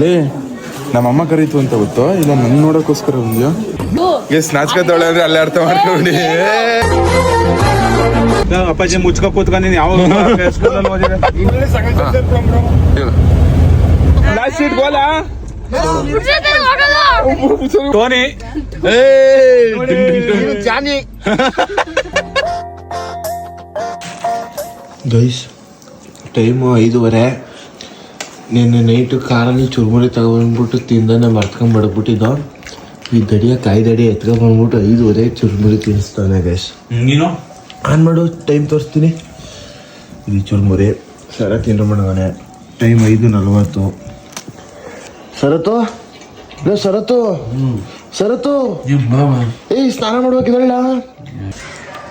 ಲೇ ನಮ್ಮಮ್ಮ ಕರೀತು ಅಂತ ಗೊತ್ತು? ಇಲ್ಲ ನನ್ ನೋಡಕ್ಕೋಸ್ಕರ ಬಂದ್ಯೋ? ಎಸ್ ನಾಚ್ಕತ್ತವಳೆ ಅಂದ್ರೆ ಅಲ್ಲೇ ಅರ್ಥ ಮಾಡ್ಕೊಂಡಿ ಅಪ್ಪಾಜಿ ಮುಚ್ಕ ಕೂತ್ಕೊಂಡಿನಿ ಯಾವ ಸ್ಕೂಲಲ್ಲಿ ಓದಿದೆ ಲಾಸ್ಟ್ ಸೀಟ್ ಗೋಲಾ ಟೋನಿ ಗೈಸ್ ಟೈಮು ಐದೂವರೆ. ನಿನ್ನೆ ನೈಟು ಕಾರಲ್ಲಿ ಚುರುಮುರಿ ತಗೊಂಡ್ಬಿಟ್ಟು ತಿಂದನೆ ಮರ್ತ್ಕೊಂಡ್ ಈ ದಡಿಯ ಕಾಯಿ ದಡಿ ಎತ್ಕೊಂಡ್ಬಂದ್ಬಿಟ್ಟು ಐದುವರೆ ಚುರುಮುರಿ ತಿನ್ನಿಸ್ತಾನೆ ಗೈಸ್. ನೀನು? ಆನ್ ಮಾಡು ಟೈಮ್ ತೋರಿಸ್ತೀನಿ. ಇದು ಚುರುಮುರಿ ಸರ ತಿಂದು ಮಾಡವನೆ ಟೈಮ್ ಐದು ನಲ್ವತ್ತು. ಸರತು? ಸರತೋ? ಸರತು ಸರತು? ಏಯ್ ಸ್ನಾನ ಮಾಡ್ಬೇಕಿದಲ್ಲ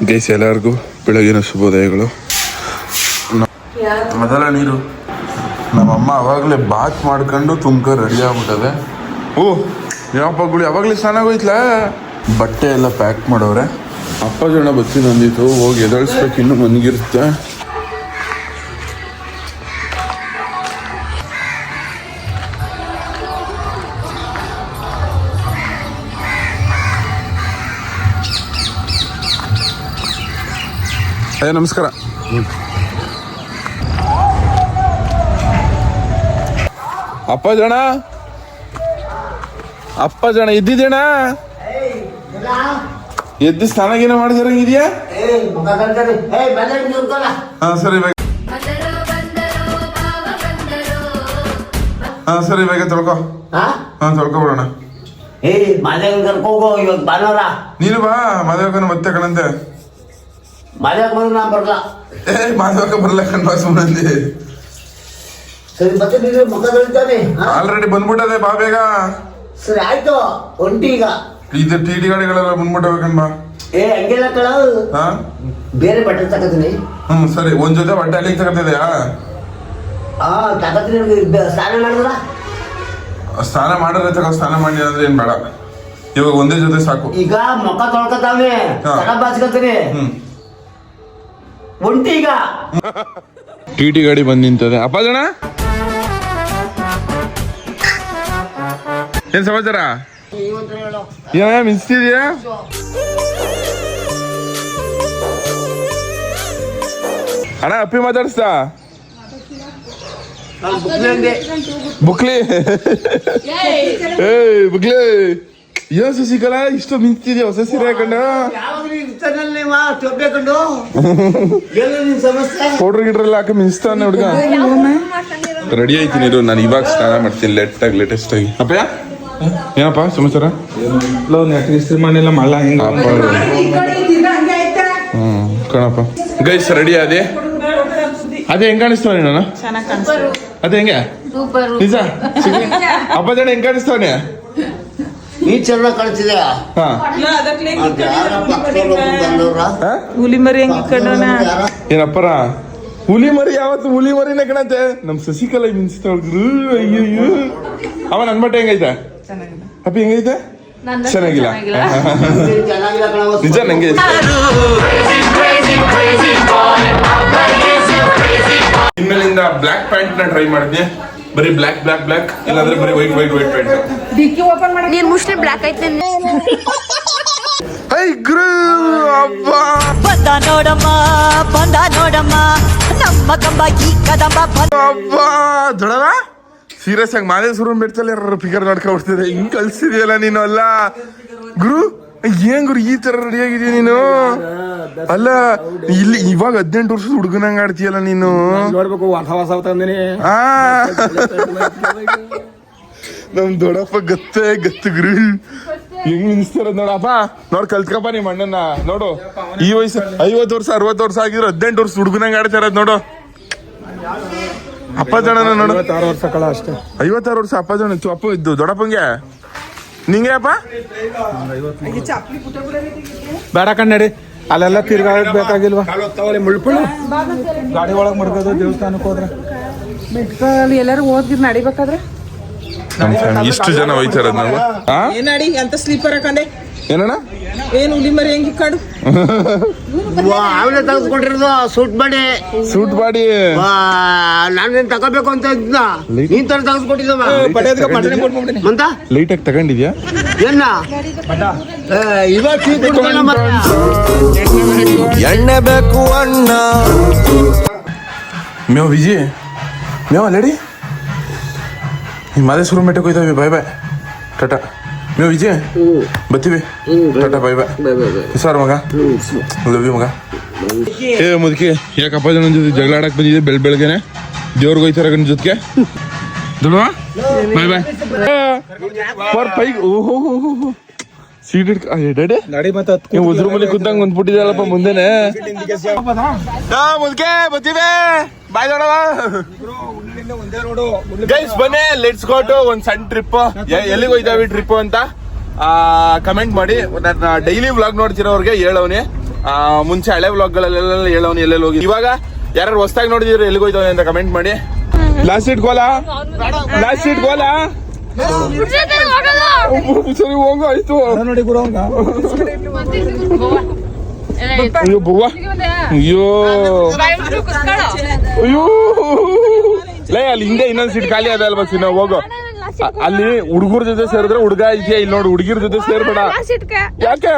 ಗೈಸ್ ಎಲ್ಲರಿಗೂ ಬೆಳಗಿನ ಶುಭೋದಯಗಳು. ಮೊದಲ ನೀರು. ನಮ್ಮಮ್ಮ ಅವಾಗಲೇ ಬಾತ್ ಮಾಡ್ಕೊಂಡು ತುಮ್ಕ ರೆಡಿ ಆಗ್ಬಿಟ್ಟದೆ. ಓ ಯಾವಪ್ಪ ಗುಳಿ ಅವಾಗಲೇ ಸ್ನಾನ ಹೋಯ್ತಲ? ಬಟ್ಟೆ ಎಲ್ಲ ಪ್ಯಾಕ್ ಮಾಡೋರೆ. ಅಪ್ಪ ಜನ ಬತ್ತಿ ನಂದಿತ್ತು ಹೋಗಿ ಎದಳಿಸ್ಬೇಕು, ಇನ್ನು ಮನ್ಗಿರುತ್ತೆ. ಅಯ್ಯ ನಮಸ್ಕಾರ. ಅಪ್ಪ ಜನ? ಅಪ್ಪ ಜನ ಎದ್ದಿದ್ದೇಣ ಎದ್ದು ಸ್ನಾನ ಗೀನ ಮಾಡಿದಿರಂಗಿದ್ಯಾ ಹಾ ಸರಿ ಬೇಗ. ಹಾ ಸರಿ ಬೇಗ ತೊಳ್ಕೊ. ಹಾ? ತೊಳ್ಕೊಬಿಡೋಣ ನೀನು ಬಾ ಮಾಧವಕನ ಮತ್ತೆ ಕಣಂತೆ. ಮದುವೆ ಬರ್ಲಾ? ಬರಲ್ಲ ಏ ಮಾಧವಕ ಬರಲ್ಲ ಕಣ್ಬಾ ಸುಮ್ಮನೆ ಸರಿ ಮತ್ತೆ ನೀನು ಮುಖ ತೊಳಿತಾನೆ ಆಲ್ರೆಡಿ ಬಂದ್ಬಿಟ್ಟದೆ ಬಾ ಬೇಗ. ಸರಿ ಆಯ್ತು ಒಂಟಿ ಈಗ. ಇದು ಟಿ ಟಿ ಗಾಡಿಗಳೆಲ್ಲ ಬಂದ್ಬಿಟ್ಟವೆ ಕಣ್ಬಾ ಏ ಹಂಗೆಲ್ಲ ಕಳ ಹಾ? ಬೇರೆ ಬಟ್ಟೆ ತಗೋತೀನಿ. ಹ್ಮ್ ಸರಿ ಒಂದ್ ಜೊತೆ ಬಟ್ಟೆ ಅಲ್ಲಿಗೆ ತಗೋತಿದ್ಯಾ ಆ ತಗೋತೀನಿ ಬ- ಸ್ನಾನ ಮಾಡಿದ್ರ? ಸ್ನಾನ ಮಾಡಿದ್ರೆ ತಗೋ ಸ್ನಾನ ಮಾಡಿ ಅಂದ್ರೆ ಏನ್ ಬೇಡ. ಇವಾಗ ಒಂದೇ ಜೊತೆ ಸಾಕು. ಈಗ ಮುಖ ತೊಳ್ಕೊತಾವೆ ಹಾ. ತಡ ಬಾಚ್ಕೊತೀನಿ. ಹ್ಮ್. ಒಂಟಿ ಈಗ. ಟಿ ಟಿ ಗಾಡಿ ಬಂದ್ ನಿಂತದೆ. ಅಪ್ಪ ಏನ್ ಸಮಾಚಾರ? ಏನ ಮಿನ್ಸ್ತಿದ್ಯಾ ಅಣ್ಣ ಅಪ್ಪಿ ಮಾತಾಡಿಸ್ತಾ? ಬುಕ್ಲಿ? ಏಯ್ ಬುಕ್ಲಿ. ಏನ್ ಶಶಿಕಲಾ ಇಷ್ಟು ಮಿಂಚ್ತಿದ್ಯಾ ಹೊಸ ಸೀರೆ ಹಾಕೊಂಡು? ಪೌಡರ್ ಗಿಡ್ರೆಲ್ಲ ಹಾಕಿ ಮಿಂಚ್ತಾನೆ ಹುಡುಗ. ರೆಡಿ ಆಯ್ತೀನಿ ನಾನು ಇವಾಗ ಸ್ನಾನ ಮಾಡ್ತೀನಿ ಲೇಟ್ ಆಗಿ ಲೇಟೆಸ್ಟ್ ಆಗಿ. ಅಪ್ಪಯ್ಯ? ಏನಪ್ಪ ಸಮಾಚಾರ? ಲೋ ನೆಟ್ ಇಸ್ತ್ರಿ ಮಾಡಿಲ್ಲ ಮಳ್ಳ ಹಿಂಗ? ಹ್ಞೂ ಹ್ಮ್ ಕಣಪ್ಪ. ಗೈಸ್ ರೆಡಿ ಅದೇ ಅದೇ ಹೆಂಗ್ ಕಾಣಿಸ್ತವನಿ ನಾನು ಅದೇ ಹೆಂಗೆ? ನಿಜ? ಹಬ್ಬ ಅಪ್ಪ ಜನ ಹೆಂಗ್ ಕಾಣಿಸ್ತವನಿ ನೀ ಚೆನ್ನಾಗಿ ಹಾ? ಹುಲಿ ಮರಿ ಹೆಂಗ್ ಯಾರ ಏನಪ್ಪರ? ಹುಲಿ ಮರಿ ಯಾವತ್ತು ಹುಲಿ ಮರಿನೇ ಕಣತೆ? ನಮ್ ಶಶಿಕಲಾ ಮಿಂಚ್ತಾಳ್ರು ಅಯ್ಯಯ್ಯೋ. ಅಯ್ಯೋ ಅವ ನನ್ ಬಟ್ಟೆ ಹೆಂಗೈತೆ? ಅಪ್ಪಿ ಹೆಂಗೈತೆ? ಚೆನ್ನಾಗಿಲ್ಲ. ನಿಜ ನಂಗೆ ಇಷ್ಟ. ಇನ್ಮೇಲಿಂದ ಬ್ಲ್ಯಾಕ್ ಪ್ಯಾಂಟ್ನ ಟ್ರೈ ಮಾಡಿದ್ನಿ ಬರೀ ಬ್ಲ್ಯಾಕ್ ಬ್ಲಾಕ್ ಬ್ಲ್ಯಾಕ್? ಇಲ್ಲಾಂದ್ರೆ ಬರೀ ವೈಟ್ ವೈಟ್ ವೈಟ್ ಪ್ಯಾಂಟ್. ನೀನ್ ಮುಸ್ಲಿ ಬ್ಲಾಕ್ ಐತೆ ಹೈ ಗ್ರೂ ಅಬ್ಬ. ಬಂದ ನೋಡಮ್ಮ ಬಂದ ನೋಡಮ್ಮ. ನಮ್ಮ ಕಂಬ ಈ ಕದಂಬ ಬಂದ ಅಬ್ಬ. ದೊಡವ ಸೀರಿಯಸ್ ಆಗಿ ಮಾದೇ ಸುರು ಬಿಡ್ತಲ್ಲ ಯಾರು ಫಿಗರ್ ನೋಡ್ಕೊಬಿಡ್ತಿದೆ ಹಿಂಗ್ ಕಲ್ಸಿದೆಯಲ್ಲ ನೀನು ಅಲ್ಲ? ಗುರು ಏನ್ ಗುರು ಈ ತರ ರೆಡಿ ಆಗಿದ್ಯಾ ನೀನು? ಅಲ್ಲ ಇಲ್ಲಿ ಇವಾಗ ಹದಿನೆಂಟು ವರ್ಷದ ಹುಡುಗನಂಗ ಆಡ್ತೀಯಲ್ಲ ನೀನು? ನೋಡ್ಬೇಕು ಹೊಸ ಹೊಸ ತಂದಿನಿ ನಮ್ ದೊಡ್ಡಪ್ಪ ಗತ್ತೆ ಗತ್ತು ಗುರು. ಹೆಂಗ್ ನಿನ್ಸ್ತಾರ ನೋಡಪ್ಪ? ನೋಡ್ ಕಲ್ತ್ಕಪ್ಪ ನಿಮ್ಮ ಅಣ್ಣನ ನೋಡು ಈ ವಯಸ್ಸು ಐವತ್ತು ವರ್ಷ ಅರವತ್ತು ವರ್ಷ ಆಗಿದ್ರು ಹದಿನೆಂಟು ವರ್ಷ ಹುಡುಗನಂಗ ಆಡ್ತಾರ ನೋಡು. ಅಪ್ಪ ಜನ ನೋಡು ಐವತ್ತಾರು ವರ್ಷ ಕಳ ಅಷ್ಟೇ. ಐವತ್ತಾರು ವರ್ಷ ಅಪ್ಪ ಜನ ಚು- ಅಪ್ಪ ಇದ್ದು ದೊಡ್ಡಪ್ಪಂಗೆ. ನಿಂಗೆ ಅಪ್ಪ? ಬೇಡ ಕಣ್ಣಡಿ ಅಲ್ಲೆಲ್ಲ ತಿರ್ಗಾಡಕ್ ಬೇಕಾಗಿಲ್ವಾ ಮುಳ್ಪುಳ್ಳು ಗಾಡಿ ಒಳಗೆ ಮಡ್ಕೋದು ದೇವಸ್ಥಾನಕ್ಕೆ ಹೋದ್ರೆ. ಎಲ್ಲರೂ ಎಲ್ಲಾರು ಓದ್ಗಿದ್ ನಡಿಬೇಕಾದ್ರೆ? ನಮ್ಮ ಫ್ಯಾಮಿಲಿ ಇಷ್ಟು ಜನ ಹೋಯ್ತಾರ ನಾವು ಏನಾಡಿ ಅಂತ ಸ್ಲೀಪರ್ ಹಾಕಂಡೆ ಏನಣ್ಣ? ಏನು ಹುಲಿ ಮರಿ ಹೆಂಗಿ ಕಾಡು? ಅವನೇ ತೆಗೆದುಕೊಂಡಿರೋದು ಸೂಟ್ ಮಾಡಿ. ಸೂಟ್ ಬಾಡಿ ವಾ, ನಾನೇನ್ ತಗೋಬೇಕು ಅಂತ ಇದ್ನ? ನೀನ್ ತರ ಕೊಟ್ಬಿಡ್ತೀನಿ ಮಂತ? ಲೈಟಾಗಿ ತಗೊಂಡಿದ್ಯಾ? ಏನ. ಎಣ್ಣೆ ಬೇಕು ಅಣ್ಣ. ಮೇವ್ ವಿಜಿ. ಮೇವ್ ಅಲ್ಲಡಿ? ಈ ಮಾದೇಶ್ವರ ಮಟ್ಟಕ್ಕೆ ಹೋಯ್ತಾವೆ ಬಾಯ್ ಬಾಯ್ ಟಾಟಾ ನೀವು ವಿಜಯ್ ಬತ್ತೀವಿ ಟಾಟಾ ಬಾಯ್ ಬಾಯ್ ಸರ್ ಮಗ. ಲವ್ ಯು ಮಗ. ಏ ಮುದುಕಿ ಯಾಕಪ್ಪ ಜನ ಜೊತೆ ಜಗಳ ಆಡಕ್ ಬಂದಿದೆ ಬೆಳ್ ಬೆಳಗ್ಗೆನೆ? ದೇವ್ರಿಗೆ ಹೋಯ್ತಾರ ಗಂಡ ಜೊತೆಗೆ? ದುಡ್ವಾ? ಬಾಯ್ ಬಾಯ್ ಫಾರ್ ಪೈಗ್ ಓಹೋ ಸೀಟ್ ಡ್ಯಾಡಿ ನಡಿ ಮತ್ತೆ ನೀವು ಉದ್ರ ಮನೆ ಕುಂತಂಗ್ ಬಂದ್ಬಿಟ್ಟಿದಲ್ಲಪ್ಪ ಮುಂದೆನೆ. ಮುದ್ಕೆ ಬತ್ತೀವಿ ಬಾಯ್ ನೋಡವ ಗೈಸ್ ಬನ್ನಿ ಲೆಟ್ಸ್ ಗೋ ಟು ಒಂದ್ ಸಣ್ಣ ಟ್ರಿಪ್ ಎಲ್ಲಿಗೆ ಹೋಯ್ತಾವಿ ಟ್ರಿಪ್ ಅಂತ? ಕಮೆಂಟ್ ಮಾಡಿ. ನನ್ನ ಡೈಲಿ ವ್ಲಾಗ್ ನೋಡ್ತಿರೋರ್ಗೆ ಹೇಳವನಿ. ಮುಂಚೆ ಹಳೆ ವ್ಲಾಗ್ಗಳಲ್ಲೆಲ್ಲ ಹೇಳವನಿ ಎಲ್ಲೆಲ್ಲಿ ಹೋಗಿ ಇವಾಗ ಯಾರು ಹೊಸ್ದಾಗಿ ನೋಡಿದಿರ ಎಲ್ಲಿಗೆ ಹೋಯ್ತಾವೆ ಅಂತ ಕಮೆಂಟ್ ಮಾಡಿ. ಲಾಸ್ಟ್ ಸೀಟ್ ಗೋಲಾ? ಲಾಸ್ಟ್ ಸೀಟ್ ಗೋಲಾ? ಸರಿ ಹೋಗು ಆಯ್ತು. ನೋಡಿ ಅಯ್ಯೋ ಬವ್ವ. ಅಯ್ಯೋ. ಅಯ್ಯೋ. ಲೇ ಅಲ್ಲಿ ಹಿಂದೆ ಇನ್ನೊಂದ್ ಸೀಟ್ ಖಾಲಿ ಅದ ಅಲ್ವಾ ಸಿನ ಹೋಗು. ಅಲ್ಲಿ ಹುಡುಗರ ಜೊತೆ ಸೇರಿದ್ರೆ ಹುಡುಗ ಇದೆಯಾ ಇಲ್ಲಿ ನೋಡಿ ಹುಡುಗಿರ ಜೊತೆ ಸೇರ್ಬೇಡ. ಯಾಕೆ?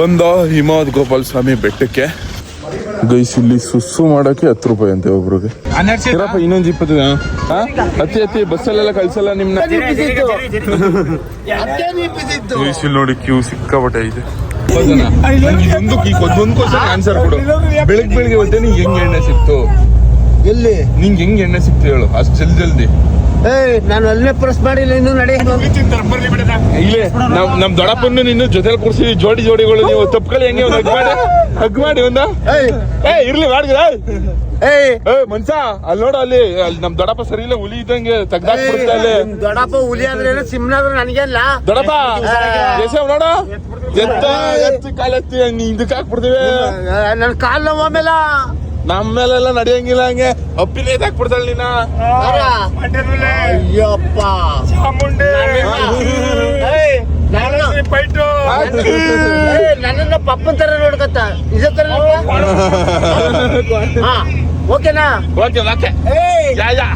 ಬಂದ ಹಿಮಾದ್ ಗೋಪಾಲ್ ಸ್ವಾಮಿ ಬೆಟ್ಟಕ್ಕೆ. ಗೈಸ್ ಇಲ್ಲಿ ಸುಸ್ಸು ಮಾಡೋಕೆ ಹತ್ತು ರೂಪಾಯಿ ಅಂತೆ ಒಬ್ರಿಗೆ. ಇರಪ್ಪ ಇನ್ನೊಂದ್ ಇಪ್ಪತ್ತು ಅತಿ ಅತಿ ಬಸ್ಸಲ್ಲೆಲ್ಲ ಕಳ್ಸಲ್ಲ ನಿಮ್ನ. ಗೈಸ್ ಇಲ್ಲಿ ನೋಡಿ ಕ್ಯೂ ಸಿಕ್ಕಾಪಟ್ಟೆ ಐತೆ ಒಂದು ಒಂದೊಂದು ಕ್ವಶನ್ ಆನ್ಸರ್ ಕೊಡು. ಬೆಳಗ್ ಬೆಳಿಗ್ಗೆ ಹೊಟ್ಟೆ ನಿಂಗೆ ಹೆಂಗ್ ಎಣ್ಣೆ ಸಿಕ್ತು? ಎಲ್ಲಿ? ನಿಂಗೆ ಹೆಂಗ್ ಎಣ್ಣೆ ಸಿಕ್ತು ಹೇಳು ಅಷ್ಟು ಜಲ್ದಿ ಜಲ್ದಿ. ಏಯ್ ನಾನು ಅಲ್ಲೇ ಪ್ರೆಸ್ ಮಾಡಿಲ್ಲ ಇನ್ನು ನಡಿ ಇಲ್ಲೇ ನಮ್ ನಮ್ ದೊಡ್ಡಪ್ಪನ್ನು ನಿನ್ನ ಜೊತೆಲಿ ಕೂರ್ಸಿದ್ವಿ ಜೋಡಿ ಜೋಡಿಗಳು ನೀವು ತಪ್ಪಕಲಿ ಹೆಂಗೆ ಒಂದು ಹಗ್ ಮಾಡಿ ಹಗ್ ಮಾಡಿ ಒಂದ. ಏಯ್. ಏ ಇರ್ಲಿ ಮಾಡಿದ್ರ ಏಯ್. ಏ ಮನ್ಸ ಅಲ್ಲಿ ನೋಡು ಅಲ್ಲಿ ಅಲ್ಲಿ ನಮ್ ದೊಡ್ಡಪ್ಪ ಸರಿ ಇಲ್ಲ ಹುಲಿ ಇದ್ದಂಗೆ ತೆಗ್ದಾಕ್ಬಿಡುತ್ತೆ ಅಲ್ಲಿ. ದೊಡ್ಡಪ್ಪ ಹುಲಿ ಅಂದ್ರೆ ಸಿಮ್ನ ಆದ್ರೆ ನನಗೆಲ್ಲ ದೊಡ್ಡಪ್ಪ ನೋಡ. ಎತ್ತ ಎತ್ತಿ ಕಾಲೆತ್ತಿ ನೀ ಇದಕ್ಕೆ ಹಾಕ್ಬಿಡ್ತೀವಿ. ನನ್ನ ಕಾಲ್ ನೋವು ಆಮೇಲೆ. ನಮ್ಮ ಮೇಲೆಲ್ಲ ನಡೆಯಂಗಿಲ್ಲ ಹಂಗೆ. ಅಪ್ಪಿನ ಹಾಕ್ಬಿಡ್ತಾಳ ನೀನ. ಅಯ್ಯಪ್ಪ. ನನ್ನ- ಏಯ್, ನನ್ನನ್ನ ಪಪ್ಪ ತರ ನೋಡ್ಕತ್ತ ಇದೇ ತರ ಹಾ ಓಕೆನಾ? Okay okay. Yeah yeah.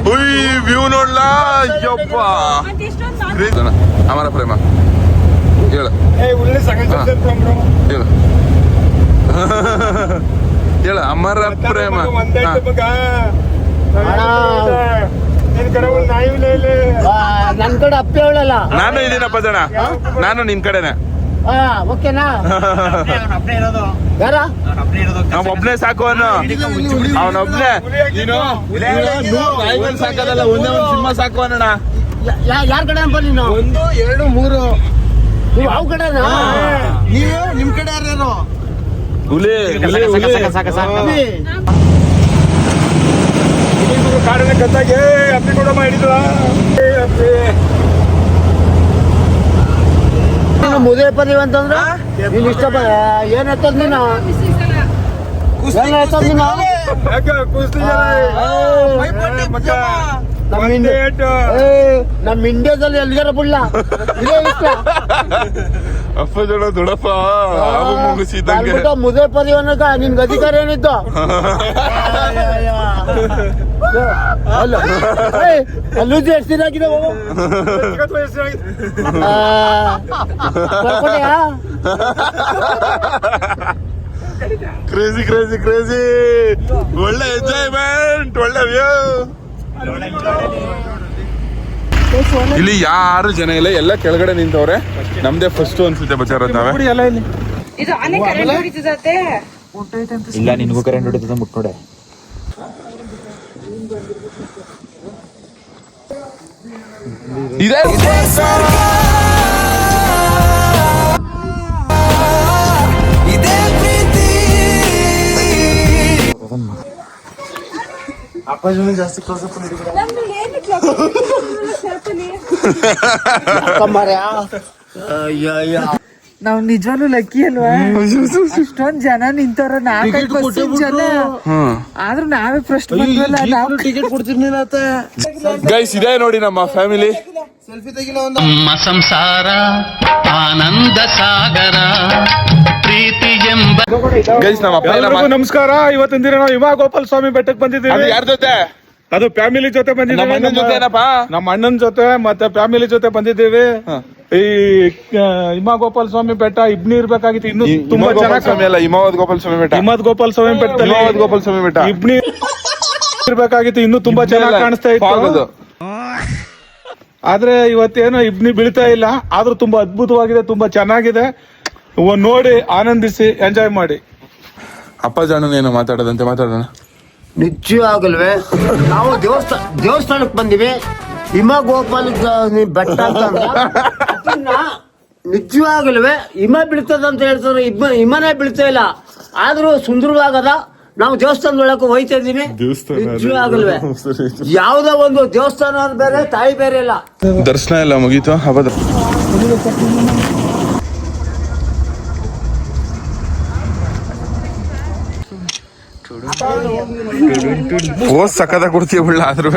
ಉಯ್ view ನೋಡ್ಲಾ? ಅಯ್ಯಪ್ಪ. ಅಮರ ಪ್ರೇಮ. ಹೇಳ. ಹೇಳ. ಹೇಳ ಅಮರ ಪ್ರೇಮ. ನನ್ ಕಡೆ ಅಪ್ಪೆ ಅವಳಲ್ಲ. ನಾನು ಇದೀನಪ್ಪ ಜನ. ನಾನು ನಿನ್ ಕಡೆನೆ. ಓಕೆನಾ? ಯಾರ? ನಾವ್ ಒಬ್ನೇ ಸಾಕು ಅವನು. ಅವನೊಬ್ನೇ. ನೀನು ಸಾಕೋದಲ್ಲ ಒಂದೇ ಒಂದು ಸಿನಿಮಾ ಸಾಕು ಅನ್ನೋಣ ಯಾರ ಕಡೆ ಅಪ್ಪ ನೀನು? ಒಂದು ಎರಡು ಮೂರು. ನೀವು ಯಾವ ಕಡೆ ನೀವು ನಿಮ್ ಕಡೆ ಯಾರ್ಯಾರು? ಹುಲಿ ಕಾಡಿನ ಕತ್ತಾಗೆ ಅಪ್ಪಿ ಹಿಡಿದ್ರ ನೀನು ಮದುವೆ ಪದವಿ ಅಂತಂದ್ರ? ನೀನ್ ಇಷ್ಟ ಏನ್ ಹೇಳ್ತದ ನೀನು? ಏನ್ ಹೇಳ್ತದ ನೀನು? ಕುಸ್ತಿ ಮಕ್ಕ ನಮ್ಮ ಇಂಡಿಯಾ ನಮ್ಮ ಇಂಡಿಯಾದಲ್ಲಿ ಎಲ್ಲಿಗಾರ ಬಿಡ್ಲ ಇದೇ ಇಷ್ಟ. ಅಪ್ಪ ಜನ ದೊಡಪ್ಪ ಮುಗಿಸಿದ್ದಂಗೆ ಮುಗಿಸಿದಂಗೆ. ಪದಿ ಅನ್ನಕ ನಿನ್ಗೆ ಅಧಿಕಾರ ಏನಿತ್ತು? ಅಲ್ಲ. ಏಯ್, ಅಲ್ಲೂಜಿ ಎಷ್ಟು ದಿನ ಆಗಿದೆ ಹೋಗು. ಆ, ಬರ್ಕೊಟ್ಯಾ? ಕ್ರೇಜಿ ಕ್ರೇಜಿ ಕ್ರೇಜಿ ಒಳ್ಳೆ ಎಂಜಾಯ್ಮೆಂಟ್ ಒಳ್ಳೆ ವ್ಯೂ ಇಲ್ಲಿ ಯಾರು ಜನ ಇಲ್ಲ ಎಲ್ಲ ಕೆಳಗಡೆ ನಿಂತವ್ರೆ. ನಮ್ದೇ ಫಸ್ಟ್ ಅನ್ಸುತ್ತೆ ಬಚಾರ ಇಲ್ಲಿ? ಇದು ಆನೆ ಕರೆಂಟ್ ಹೊಡಿತದತ್ತೆ ಇಲ್ಲ ನಿನಗೂ ಕರೆಂಟ್ ಹೊಡಿತದ ಮುಟ್ ನೋಡೆ. ಇದೆ. ಅಯ್ಯಯ್ಯ. ನಾವ್ ನಿಜವಾಗ್ಲೂ ಲಕ್ಕಿ ಅಲ್ವಾ? ಅಷ್ಟೊಂದ್ ಜನ ನಿಂತವ್ರ ನಾಲ್ಕೈದು ಜನ. ಆದ್ರೂ ನಾವೇ ಪ್ರಶ್ನೆ ಟಿಕೆಟ್ ಕೊಡ್ತಿರ್ಲಿಲ್ಲ ಗೈಸ್ ಇದೇ ನೋಡಿ ನಮ್ಮ ಫ್ಯಾಮಿಲಿ ನಮ್ಮ ಸಂಸಾರ ಆನಂದ ಸಾಗರ ಪ್ರೀತಿ ಎಂಬ ಗೈಸ್ ನಮ್ಮ ಅಪ್ಪ ಎಲ್ಲ ಎಲ್ರಿಗೂ ನಮಸ್ಕಾರ. ಇವತ್ತಿನ ದಿನ ನಾವು ಹಿಮಾ ಗೋಪಾಲ ಸ್ವಾಮಿ ಬೆಟ್ಟಕ್ಕೆ ಬಂದಿದ್ದೀವಿ. ಯಾರ ಜೊತೆ? ಅದು ಫ್ಯಾಮಿಲಿ ಜೊತೆ ನಮ್ಮ ಬಂದಿದ್ದೀವಿ ಅಣ್ಣನ್ ಜೊತೆ ಏನಪ್ಪ? ನಮ್ಮ ಅಣ್ಣನ ಜೊತೆ ಮತ್ತೆ ಫ್ಯಾಮಿಲಿ ಜೊತೆ ಬಂದಿದ್ದೀವಿ. ಈ ಹಿಮ ಗೋಪಾಲ ಸ್ವಾಮಿ ಬೆಟ್ಟ ಇಬ್ನಿ ಇರ್ಬೇಕಾಗಿತ್ತು. ಇನ್ನು ತುಂಬಾ ಗೋಪಾಲ್ ಚೆನ್ನಾಗಿ ಸ್ವಾಮಿ ಅಲ್ಲ ಹಿಮಾವತ್ ಗೋಪಾಲ ಸ್ವಾಮಿ ಬೆಟ್ಟ. ಹಿಮದ್ ಗೋಪಾಲ ಸ್ವಾಮಿ ಬೆಟ್ಟ ಹಿಮಾವತ್ ಗೋಪಾಲ ಸ್ವಾಮಿ ಬೆಟ್ಟ. ಇಬ್ನಿ ಇರ್ಬೇಕಾಗಿತ್ತು. ಇನ್ನು ತುಂಬಾ ಚೆನ್ನಾಗಿ ಕಾಣಿಸ್ತಾ ಇತ್ತು. ಅದು. ಆದ್ರೆ ಇವತ್ತೇನೋ ಇಬ್ನಿ ಬೀಳ್ತಾ ಇಲ್ಲ. ಆದ್ರೂ ತುಂಬಾ ಅದ್ಭುತವಾಗಿದೆ ತುಂಬಾ ಚೆನ್ನಾಗಿದೆ. ನೋಡಿ ಆನಂದಿಸಿ ಎಂಜಾಯ್ ಮಾಡಿ. ಅಪ್ಪ ಜಾಣನ್ ಮಾತಾಡದಂತೆ ಮಾತಾಡೋದಂತೆ ಮಾತಾಡೋಣ. ನಿಜವಾಗಲ್ವೇ? ನಾವು ದೇವಸ್ಥಾನ ದೇವಸ್ಥಾನಕ್ಕೆ ಬಂದಿವಿ. ಹಿಮ ಗೋಪಾಲ ಬೆಟ್ಟ. ಅದನ್ನ ನಿಜವಾಗಲ್ವೇ? ಹಿಮ ಬೀಳ್ತದಂತ ಹೇಳ್ತಾರೆ ಹಿಮ ಹಿಮನೇ ಬೀಳ್ತಾ ಇಲ್ಲ. ಆದ್ರೂ ಸುಂದರವಾಗದ. ನಾವು ದೇವಸ್ಥಾನದೊಳಗೆ ಹೋಯ್ತಾ ಇದ್ದೀನಿ ನಿಜವಾಗಲ್ವೇ ಯಾವ್ದೋ ಒಂದು ದೇವಸ್ಥಾನ ಅಂದ್ರೆ ಬೇರೆ ತಾಯಿ ಬೇರೆ ಇಲ್ಲ. ದರ್ಶನ ಎಲ್ಲ ಮುಗೀತು ಹಬ್ಬದ ಓ ಸಕದ ಕೊಡ್ತೀಯ ಬಿಳ್ಳ ಆದ್ರೂ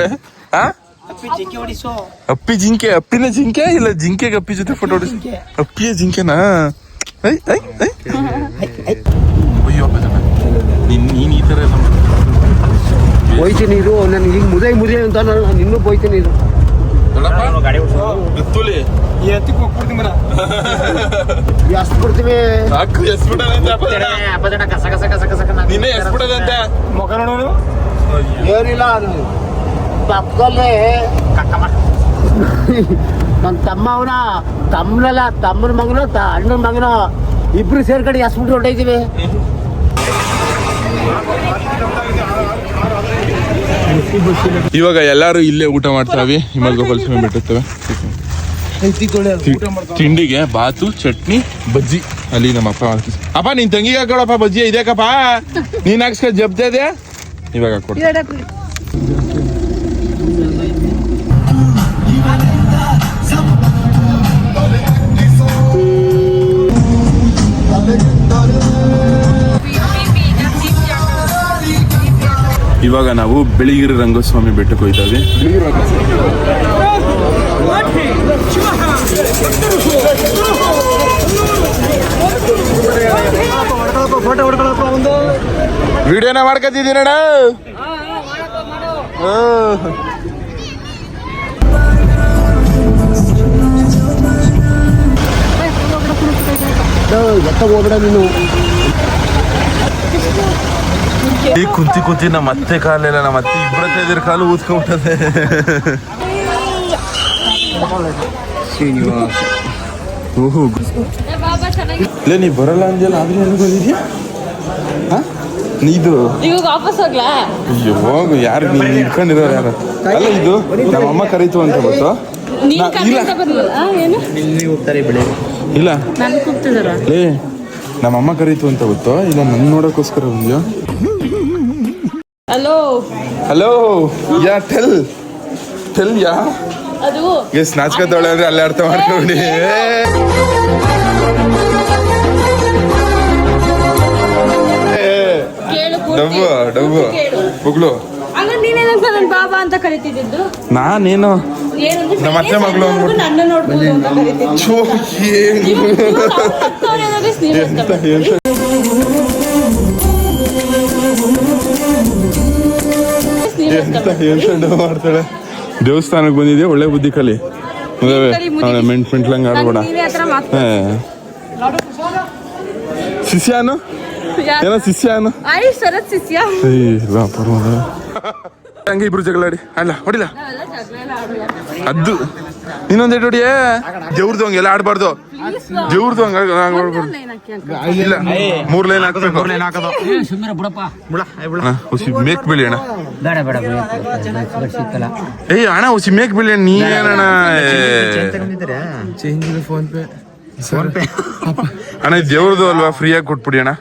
ಅಪ್ಪಿ ಜಿಂಕೆ ಅಪ್ಪಿನ ಜಿಂಕೆ ಇಲ್ಲ ಜಿಂಕೆ ಅಪ್ಪಿ ಜೊತೆ ಫೋಟೋ ಹೊಡಿಸಿ ಅಪ್ಪಿಯ ಜಿಂಕೆನಾ? ಐ ಐ ಐ. ಅಯ್ಯೋ. ನೀನ್ ನೀನು ಈ ಥರ. ಹೋಯ್ತೀನಿ ಇದು ನನ್ಗೆ ಹಿಂಗ್ ಮುದೇ ಮುದೇ ಅಂತ ನಾನು ಇನ್ನೂ ಹೋಯ್ತೀನಿ ಇದು. ಎಷ್ಟು ಕೊಡ್ತೀವಿ ಸಾಕು ಕಸ ಕಸ ಏನಿಲ್ಲ ಅದು. ನನ್ನ ತಮ್ಮ ಅವನ ತಮ್ಮನಲ್ಲ ತಮ್ಮನ ಮಗನ ಅಣ್ಣನ ಮಗನ ಇಬ್ರು ಸೇರ್ಕಡೆ ಎಸ್ಬಿಟ್ಟು ಹೊರಟಿದ್ದೀವಿ ಇವಾಗ ಎಲ್ಲಾರು ಇಲ್ಲೇ ಊಟ ಮಾಡ್ತಾವೆ. ಹಿಮಲ್ ಗೋಪಾಲ್ ಬಿಟ್ಟಿರ್ತೇವೆ ತಿಂಡಿಗೆ ಬಾತು, ಚಟ್ನಿ, ಬಜ್ಜಿ. ಅಲ್ಲಿ ನಮ್ಮ ಅಪ್ಪ ಮಾಡ್ತೀವಿ ಅಪ್ಪ, ನಿನ್ ತಂಗಿಗೆ ಹಾಕೊಡಪ್ಪ ಬಜ್ಜಿ, ಇದೇಕಪ್ಪ. ನೀನ್ ಹಾಕ್ಸ್ಕ ಜಬ್ದೆ ಇದೆಯಾ ಇವಾಗ ಹಾಕೊಡ್ತೀನಿ ಇವಾಗ ನಾವು ಬೆಳಿಗಿರಿ ರಂಗಸ್ವಾಮಿ ಬೆಟ್ಟಕ್ಕೆ ಹೋಯ್ತಾವೆ ವಿಡಿಯೋನ ಮಾಡ್ಕೊತಿದ್ದೀನಣ್ಣ ಎತ್ತ ಹೋಗ್ಬೇಡ ನೀನು. ಈ ಕುಂತಿ ಕುಂತಿ ನಮ್ಮ ಅತ್ತೆ ಕಾಲೆಲ್ಲ ನಮ್ಮ ಅತ್ತೆ ಇಬ್ಬರತ್ತೆ ಎದುರು ಕಾಲು ಊದ್ಕೊಂಡ್ಬಿಟ್ಟದೆ ಓಹೋ ನೀ ಬರಲ್ಲ ಅಂದಿಲ್ಲ ಆದ್ರೆ ಎಲ್ಲಿ ಬಂದಿದ್ಯಾ? ಹಾ? ನೀದು? ಇವಾಗ ವಾಪಸ್ ಹೋಗ್ಲಾ? ಅಯ್ಯೋ ಹೋಗು ಯಾರು ನೀನ್ ಇಟ್ಕೊಂಡಿರೋರು ಯಾರು? ಅಲ್ಲ ಇದು ನಮ್ಮ ಅಮ್ಮ ಕರೀತು ಅಂತ ಗೊತ್ತು? ನೀನ್ ಇಲ್ಲ. ಏನು? ಇಲ್ಲ. ನನ್ ಲೇ ನಮ್ಮ ಅಮ್ಮ ಕರೀತು ಅಂತ ಗೊತ್ತು? ಇಲ್ಲ ನನ್ನ ನೋಡೋಕ್ಕೋಸ್ಕರ ಬಂದ್ಯೋ? Hello hello ya tell tell ya ಅದು. ಎಸ್ ನಾಚ್ಕೊತಾಳೆ ಅಂದ್ರೆ ಅಲ್ಲೇ ಅರ್ಥ ಮಾಡ್ಕೊಂಡು ಡಬ್ಬು ಡಬ್ಬು. ನೀನೇನಂತ ಬಾಬಾ ಅಂತ ಕರಿತಿದ್ದು ನಾನೇನು? ನಮ್ಮ ಅತ್ತೆ ಮಗಳು ಅಂದ್ಬಿಟ್ಟು. ಎಂತ ಮಾಡ್ತಾಳೆ. ದೇವಸ್ಥಾನಕ್ಕೆ ಬಂದಿದೆ ಒಳ್ಳೆ ಬುದ್ಧಿ ಕಲಿ. ಮೆಂಟ್ ಮೆಂಟ್ಲಂಗ್ ಆಡ್ಬೇಡ. ಶಿಷ್ಯಾನು ಏನೋ ಶಿಷ್ಯಾನು ಹಂಗೆ ಇಬ್ರು ಜಗಳಾಡಿ ಅಲ್ಲ ಹೊಡಿಲ್ಲ ನಾವೆಲ್ಲ ಇನ್ನೊಂದ್ ಏಟ್ ಹೊಡಿಯೇ ದೇವ್ರದ್ದು ಹಂಗೆಲ್ಲ ಆಡ್ಬಾರ್ದು ದೇವ್ರದ್ದು ಹಂಗ ಆಡ್ಬಾರ್ದು ಲೈನ್ ಹಾಕೋದು ಮೂರ್ ಲೈನ್ ಹಾಕ್ಬೇಕು ಅಣ್ಣ, ಹುಸಿ ಮೇಕ್ ಬೀಳಿ ಅಣ್ಣ ಏಯ್ ಅಣ್ಣ ಹುಸಿ ಮೇಕ್ ಬೀಳಿ ಅಣ್ಣ, ನೀ ಏನಣ್ಣ ಅಣ್ಣ ಇದು ದೇವ್ರದ್ದು ಅಲ್ವಾ ಆಗಿ ಕೊಟ್ಬಿಡಿ ಅಣ್ಣ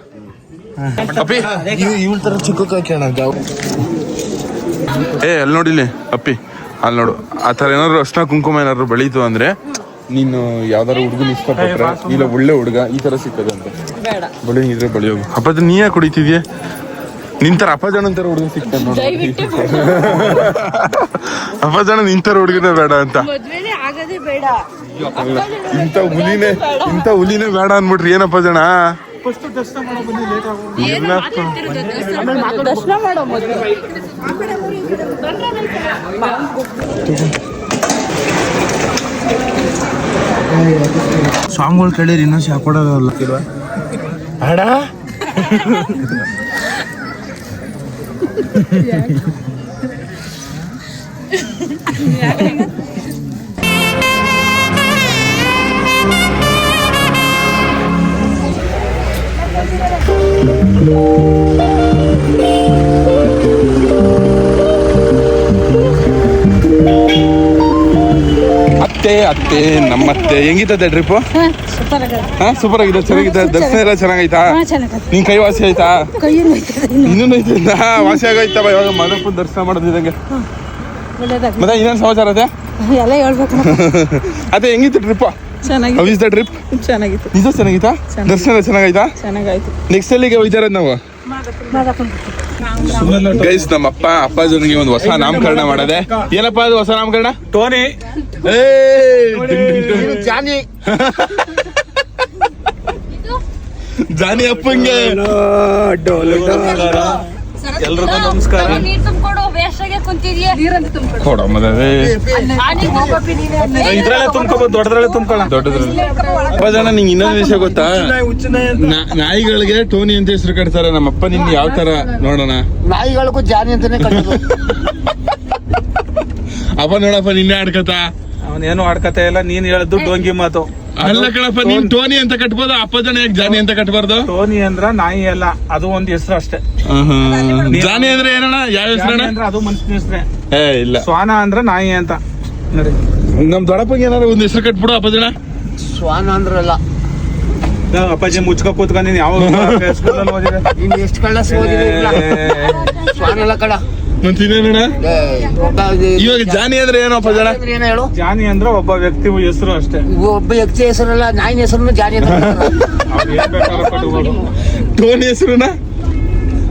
ಅಪ್ಪಿ ಇವಳ ತರ ಚಿಕ್ಕ ಏ ಅಲ್ಲಿ ನೋಡಿಲಿ ಅಪ್ಪಿ ಅಲ್ಲಿ ನೋಡು ಆ ಥರ ಏನಾದ್ರು ಅರ್ಶಿನ ಕುಂಕುಮ ಏನಾದ್ರು ಬೆಳೀತು ಅಂದ್ರೆ ನೀನು ಯಾವ್ದಾರು ಹುಡುಗನ ಇಷ್ಟಪಟ್ಟರೆ ಇಲ್ಲ ಒಳ್ಳೆ ಹುಡುಗ ಈ ತರ ಸಿಕ್ಕದ ಅಂತ. ಬಳಿ ಇದ್ರೆ ಅಪ್ಪಾಜಿ ನೀ ಯಾಕೆ ಕುಡಿತಿದ್ಯಾ ನಿಂತರ ಅಪ್ಪಾಜನ ಅಂತಾರ ಹುಡುಗ ಸಿಗ್ತಾನೆ ನೋಡಿ. ಅಪ್ಪಾಜನ ನಿಂತರ ಹುಡುಗನೇ ಬೇಡ ಅಂತ. ಮದ್ವೆನೇ ಆಗದೇ ಬೇಡ. ಇಂಥ ಹುಲಿನೇ ಇಂಥ ಹುಲಿನೇ ಬೇಡ ಅನ್ಬಿಟ್ರಿ ಏನಪ್ಪ ಜನ ದರ್ಶನ ಮಾಡೋ ಮದ್ವೆ. ಸಾಂಗ್ಗಳು ಕೇಳಿರಿ ಇನ್ನೂ Thank ಬೇಡ ಅತ್ತೆ ಅತ್ತೆ ನಮ್ಮತ್ತೆ. ಹೆಂಗಿತ್ತದೆ ಟ್ರಿಪ್ ಹಾ ಸೂಪರ್ ಆಗಿದೆ ಚೆನ್ನಾಗಿದೆ. ದರ್ಶನ ಎಲ್ಲ ಚೆನ್ನಾಗೈತಾ? ನಿನ್ ಕೈ ವಾಸಿ ಆಯ್ತಾ? ಇನ್ನೂ. ಐತೆ ವಾಸಿ ಆಗೈತವ ಇವಾಗ ಮದಪ್ಪ ದರ್ಶನ ಮಾಡೋದಿದಂಗೆ ಮತ್ತೆ ಇನ್ನೇನು ಸಮಾಚಾರ ಅದೇ ಎಲ್ಲ ಹೇಳ್ಬೇಕು ಅದೇ ಹೆಂಗಿತ್ತು ಟ್ರಿಪ್ ಚೆನ್ನಾಗಿ ಹೌ ಇಸ್ ದ ಟ್ರಿಪ್ ಚೆನ್ನಾಗಿತ್ತು. ನಿಜ ಚೆನ್ನಾಗಿತ್ತಾ? ದರ್ಶನ ಚೆನ್ನಾಗಾಯ್ತಾ ಚೆನ್ನಾಗೈತಾ? ಚೆನ್ನಾಗಾಯ್ತು. ನೆಕ್ಸ್ಟ್ ಅಲ್ಲಿಗೆ ಹೋಯ್ತಾರ ನಾವು? ಗೈಸ್ ನಮ್ಮ ಅಪ್ಪ ಅಪ್ಪ ಜೊತೆಗೆ ಒಂದು ಹೊಸ ನಾಮಕರಣ ಮಾಡದೆ. ಏನಪ್ಪ ಅದು ಹೊಸ ನಾಮಕರಣ? ಟೋನಿ. ಜಾನಿ. ಜಾನಿ ಅಪ್ಪಂಗೆ. ಎಲ್ರಿಗೂ ನಮಸ್ಕಾರ. ಇದ್ರಲ್ಲೇ ತುಂಬ್ಕೋಬೋದು ದೊಡ್ಡದ್ರಲ್ಲೇ ತುಂಬ್ಕೊಳ್ಳ ದೊಡ್ಡದ್ರಲ್ಲಿ. ಅಪ್ಪ ಜನ ನಿಂಗೆ ಇನ್ನೊಂದು ವಿಷಯ ಗೊತ್ತಾ? ನಾಯಿಗಳಿಗೆ ಟೋನಿ ಅಂತ ಹೆಸರು ಕಟ್ತಾರೆ. ನಮ್ಮಪ್ಪ ನಿನ್ ಯಾವ ತರ ನೋಡೋಣ? ನಾಯಿಗಳಿಗೂ ಜಾನಿ ಅಂತಾನೆ ಅಪ್ಪ ನೋಡಪ್ಪ ನಿನ್ನೆ ಆಡ್ಕತ? ಅವನೇನು ಆಡ್ಕತೆ ಇಲ್ಲ ನೀನ್ ಹೇಳದ್ದು ಡೋಂಗಿ ಮಾತು. ಅಲ್ಲ ಕಣಪ್ಪ ನೀನ್ ಟೋನಿ ಅಂತ ಕಟ್ಬೋದು ಅಪ್ಪ ಜನ ಯಾಕೆ ಜಾನಿ ಅಂತ ಕಟ್ಬಾರ್ದು? ಟೋನಿ ಅಂದ್ರ ನಾಯಿ ಅಲ್ಲ ಅದು ಒಂದ್ ಹೆಸರು ಅಷ್ಟೇ. ಜಾನಿ ಅಂದ್ರೆ ಏನಣ್ಣ? ಯಾವ ಹೆಸರು ಅಂದ್ರೆ ಅದು ಮನುಷ್ಯನ ಹೆಸರೇ. ಏ ಇಲ್ಲ. ಶ್ವಾನ ಅಂದ್ರ ನಾಯಿ ಅಂತ. ನೋಡಿ. ನಮ್ ದೊಡಪ್ಪಗೆ ಏನಾದ್ರು ಒಂದ್ ಹೆಸರು ಕಟ್ಬಿಡು ಅಪ್ಪ ಜನ. ಶ್ವಾನ ಅಂದ್ರಲ್ಲ. ಅಪ್ಪಾಜಿ ಮುಚ್ಕ ಕೂತ್ಕೊಂಡಿನಿ ಯಾವ ಸ್ಕೂಲಲ್ಲಿ ಓದಿದೆ? ಇನ್ನು ಎಷ್ಟು ಕಳ್ಳ ಶ್ವಾನ ಅಲ್ಲ ಕಡ ಇನ್ನೇನಣ್ಣ ಇದು- ಇವಾಗ ಜಾನಿ ಅಂದ್ರೆ ಏನಪ್ಪ ಜನ? ಅಂದ್ರೆ ಏನೋ ಹೇಳು? ಜಾನಿ ಅಂದ್ರೆ ಒಬ್ಬ ವ್ಯಕ್ತಿ ಹೆಸರು ಅಷ್ಟೇ. ಒಬ್ಬ ವ್ಯಕ್ತಿ ಹೆಸರಲ್ಲ ನಾಯಿನ ಹೆಸರು ಜಾನಿ ಅಂತ. ಟೋನಿ ಹೆಸರುನ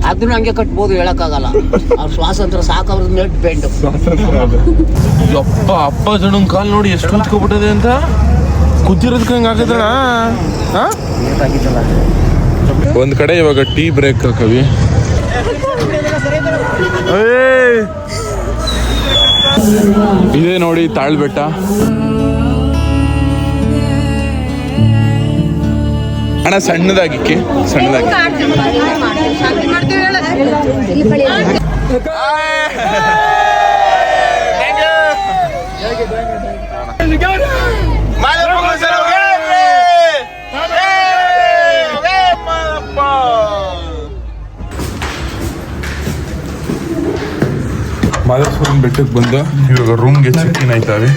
ಅದನ್ನ ಹಂಗೆ ಕಟ್ಬೋದು ಹೇಳಕ್ಕಾಗಲ್ಲ. ಅವ್ರ ಸ್ವಾತಂತ್ರ್ಯ ಸಾಕು ಅವ್ರದ್ದು ನೆಟ್ ಬೆಂಡು ಯಪ್ಪ ಅಪ್ಪ ಜನ ಕಾಲ್ ನೋಡಿ ಎಷ್ಟು ಕುತ್ಕೊಬಿಟ್ಟದೆ ಅಂತ? ಕುದ್ದಿರೋದಕ್ಕೆ ಹಂಗೆ ಆಗದಣ ಒಂದ್ ಕಡೆ ಇವಾಗ ಟೀ ಬ್ರೇಕ್ ಕವಿ! ಇದೇ ನೋಡಿ ತಾಳ್ಬೆಟ್ಟ. ಅಣ್ಣ ಸಣ್ಣದಾಗಿಕ್ಕೆ ಸಣ್ಣದಾಗಿ. ಮಾದೇಶ್ವರನ ಬೆಟ್ಟಕ್ಕೆ ಬಂದು ಇವಾಗ ರೂಮ್ಗೆ ಚೆಕ್ ಇನ್ ಆಯ್ತಾವೆ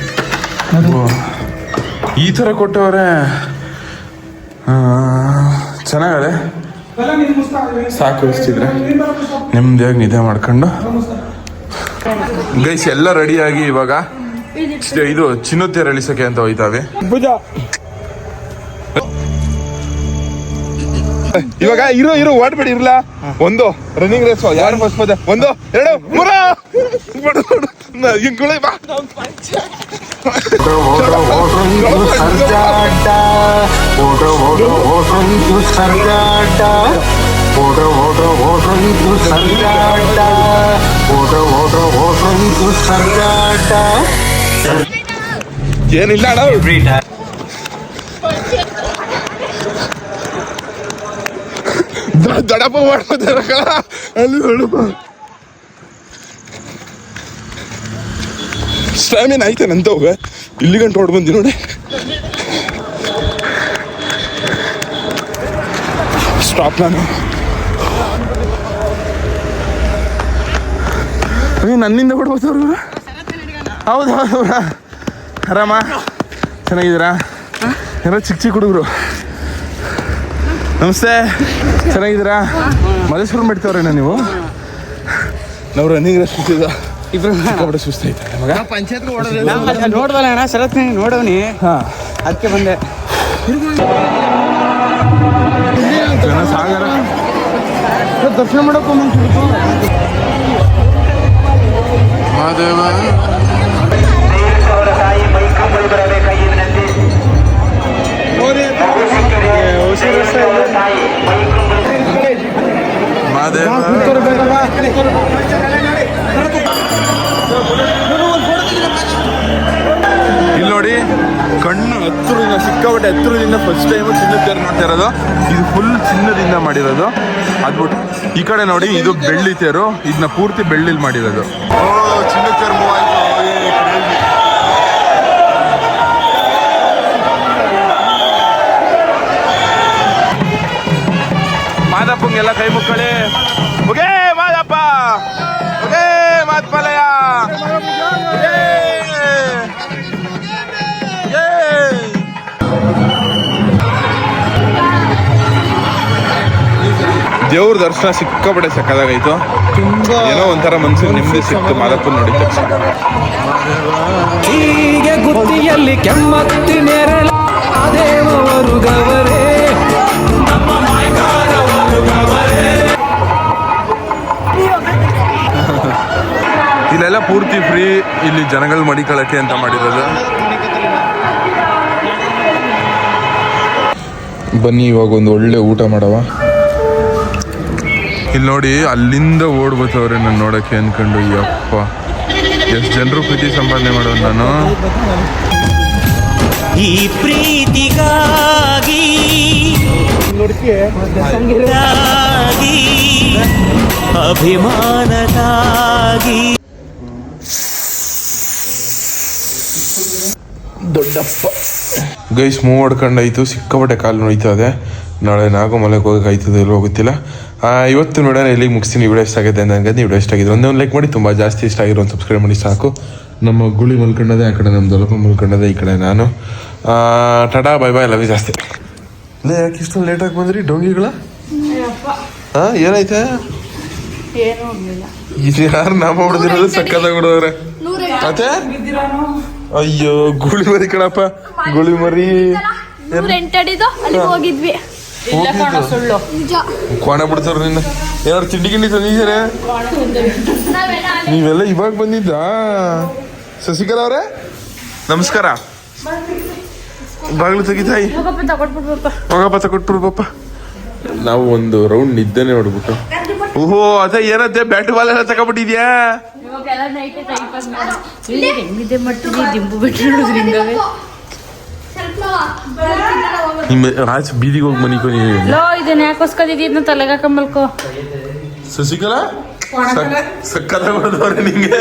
ಈ ಥರ ಕೊಟ್ಟವ್ರೆ ಚೆನ್ನಾಗದೆ? ಸಾಕು ಇಷ್ಟಿದ್ರೆ. ನೆಮ್ಮದಿಯಾಗಿ ನಿದ್ದೆ ಮಾಡ್ಕೊಂಡು. ಗೈಸ್ ಎಲ್ಲ ರೆಡಿಯಾಗಿ ಇವಾಗ ಇದು ಚಿನ್ನೋತ್ತೆರ ಇಳಿಸಕ್ಕೆ ಅಂತ ಹೋಯ್ತಾವೆ. ಇವಾಗ ಇರೋ ಇರೋ ಓಡ್ಬೇಡಿ ಇರ್ಲ. ಒಂದು ರನ್ನಿಂಗ್ ರೇಸ್ ಯಾರು ಫಸ್ಟ್ ಒಂದು ಎರಡು ಮೂರ! ಬಿಡು, ಬಿಡು. ನ- ಹಿಂಗ್ ಗುಳಿ ಬಾ ಏನಿಲ್ಲ ಅಣ್ಣ ದ- ದಡಪ್ಪ ಮಾಡ್ಕೋತಾರ ಅಲ್ಲಿ ನೋಡಪ್ಪ ಸ್ಟ್ಯಾಮಿನ್ ಐತೆ ನಂತವಾಗ ಇಲ್ಲಿ ಗಂಟು ಹೊಡ್ ಬಂದಿ ನೋಡಿ. ಸ್ಟಾಪ್ ನಾನು. ನನ್ನಿಂದ ಹೊಡ್ಬೋದವ್ರು ಹೌದು ಹೌದು ಆರಾಮ? ಚೆನ್ನಾಗಿದ್ದೀರಾ? ಏನೋ ಚಿಕ್ಕ ಚಿಕ್ಕ ಹುಡುಗರು. ನಮಸ್ತೆ. ಚೆನ್ನಾಗಿದ್ದೀರಾ? ಮಲ್ಲೇಶ್ವರಂ ಬಿಡ್ತವ್ರೇನ ನೀವು? ನಾವು ರನ್ನಿಂಗ್ ರೇಸ್ ಸಿಕ್ಕಾಪಟ್ಟೆ ಸುಸ್ತಾಯ್ತಲ್ಲ ಮಗ? ನೋಡ್ದಲ್ಲ ಅಣ್ಣ ಶರತ್ ನೋಡವ್ನಿ ಅದಕ್ಕೆ ಬಂದೆ. ಸಾಗರ. ದರ್ಶನ ಮಾಡಕ್ಕೆ ಮಹಾದೇವ. ಇಲ್ಲಿ ಕಣ್ಣು ಹತ್ತಿರದಿಂದ ಸಿಕ್ಕಾಪಟ್ಟೆ ಹತ್ತಿರದಿಂದ ಫಸ್ಟ್ ಟೈಮ್ ಚಿನ್ನದ ತೇರು ನೋಡ್ತಾ ಇರೋದು. ಇದು ಫುಲ್ ಚಿನ್ನದಿಂದ ಮಾಡಿರೋದು. ಅದ್ಬಿಟ್ಟು ಈ ಕಡೆ ನೋಡಿ ಇದು ಬೆಳ್ಳಿ ತೇರು. ಇದನ್ನ ಪೂರ್ತಿ ಬೆಳ್ಳಿಲಿ ಮಾಡಿರೋದು. ಓ ಚಿನ್ನದ ತೇರು ಮೂವ್ ಆಯ್ತು. ಏ, ಮಾದಪ್ಪಂಗೆಲ್ಲ ಕೈ ಮುಕ್ಕಳಿ. ದೇವ್ರ ದರ್ಶನ ಸಿಕ್ಕಾಪಟ್ಟೆ ಸಕ್ಕದಾಗೈತು ಏನೋ ಒಂಥರ ಮನ್ಸಿಗೆ ನೆಮ್ಮದಿ ಸಿಕ್ತು ಮಾದಪ್ಪನ ನೋಡಿದ ತಕ್ಷಣ. ಹೀಗೆ ಗುತ್ತಿಯಲ್ಲಿ ಕೆಮ್ಮತ್ತಿ ನೆರಳ ದೇವರು ಗವರೇ. ಇಲ್ಲೆಲ್ಲ ಪೂರ್ತಿ ಫ್ರೀ ಇಲ್ಲಿ ಜನಗಳು ಮಡಿಕೊಳ್ಳಕ್ಕೆ ಅಂತ ಮಾಡಿರೋದು. ಬನ್ನಿ ಇವಾಗ ಒಂದು ಒಳ್ಳೆ ಊಟ ಮಾಡವ. ಇಲ್ಲಿ ನೋಡಿ ಅಲ್ಲಿಂದ ಓಡ್ಬೋತವ್ರೆ ನಾನು ನೋಡಕ್ಕೆ ಅಂದ್ಕೊಂಡು ಯಪ್ಪ. ಎಷ್ಟು ಜನರು ಪ್ರೀತಿ ಸಂಪಾದನೆ ಮಾಡೋದು ನಾನು? ಈ ಪ್ರೀತಿಗಾಗಿ ಅಭಿಮಾನದಾಗಿ ದೊಡ್ಡಪ್ಪ. ಗೈಸ್ ಮೂವ್ ಹೊಡ್ಕೊಂಡಾಯ್ತು ಸಿಕ್ಕಾಪಟ್ಟೆ ಕಾಲು ನೋಯ್ತು ಇದೆ. ನಾಳೆ ನಾಗಮಲೆಗೆ ಹೋಗಕ್ಕೆ ಆಯ್ತದೆ ಎಲ್ಲೂ ಗೊತ್ತಿಲ್ಲ. ಇವತ್ತು ನೋಡೋಣ ಎಲ್ಲಿಗೆ ಮುಗಿಸ್ತೀನಿ. ವಿಡಿಯೋ ಇಷ್ಟ ಆಗಿದೆ ನನಗೆ ವಿಡಿಯೋ ಇಷ್ಟ ಆಗಿದೆ. ಒಂದೇ ಒಂದು ಲೈಕ್ ಮಾಡಿ ತುಂಬ ಜಾಸ್ತಿ ಇಷ್ಟ ಆಗಿರೋ ಒಂದು ಸಬ್ಸ್ಕ್ರೈಬ್ ಮಾಡಿ ಸಾಕು. ನಮ್ಮ ಗುಳಿ ಮಲ್ಕೊಂಡದೆ ಆ ಕಡೆ ನಮ್ಮ ದೊಲಪ ಮಲ್ಕೊಂಡದೆ ಈ ಕಡೆ ನಾನು. Ta-ta bye bye love you ಜಾಸ್ತಿ. ಲೇ ಯಾಕೆ ಇಷ್ಟೊಂದು ಲೇಟಾಗಿ ಬಂದ್ರಿ? ಡೊಂಗಿಗಳ? ಹಾಂ ಏನಾಯ್ತಾ? ಇದು ಯಾರು ನಾಮ ಹೊಡೆದಿರೋದು? ಸಕ್ಕದಾಗ ಹೊಡೆದವ್ರೆ ಮತ್ತೆ? ಅಯ್ಯೋ ಗುಳಿ ಮರಿ ಕಣಪ್ಪ. ಗುಳಿ ಮರಿ. ಹೋಗಿದ್ವಿ. ಕೋಣ ಬಿಡ್ತಾರ ನಿನ್ನ. ಏನಾರು ತಿಂಡಿ ಗಿಂಡಿ ತಂದಿದ್ದೀರ ನೀವೆಲ್ಲ ಇವಾಗ ಬಂದಿದ್ದಾ? ಶಶಿಕಲಾ ಅವರೇ? ನಮಸ್ಕಾರ. ಬಾಗಿಲು ತೆಗಿತಾಯಿ ಹೋಗಪ್ಪ ತಗೊಟ್ಬಿಡ್ಬೇಕ ಹೋಗಪ್ಪ ತಗೊಟ್ಬಿಡು ಪಾಪ. ನಾವು ಒಂದು ರೌಂಡ್ ನಿದ್ದೆನೆ ಹೊಡ್ಬಿಟ್ಟು. ಓಹೋ ಅದೇ ಏನತ್ತೆ ಬ್ಯಾಟ್ ಬಾಲ್ ಎಲ್ಲ ತಗೊಬಿಟ್ಟಿದ್ಯಾ? ಹೆಂಗಿದೆ ಮಟ್ಟಿಗೆ ದಿಂಬು ಬಿಟ್ಟು ನೋಡಿದ್ರಿಂಗವೇ ನಿಮ್ಮ ರಾಜ್ ಬೀದಿಗೆ ಹೋಗಿ ಮನಿಕೋ ನೀವು ಲೋ ಇದನ್ನ ಯಾಕೋಸ್ಕದಿದ್ದಿ ಇದನ್ನ ತಲೆಗೆ ಹಾಕೊಂಬಲ್ಕೋ ಶಶಿಕಲಾ ಸಕ್ಕತ್ತಾಗ ಹೊಡೆದವ್ರೆ ನಿಂಗೆ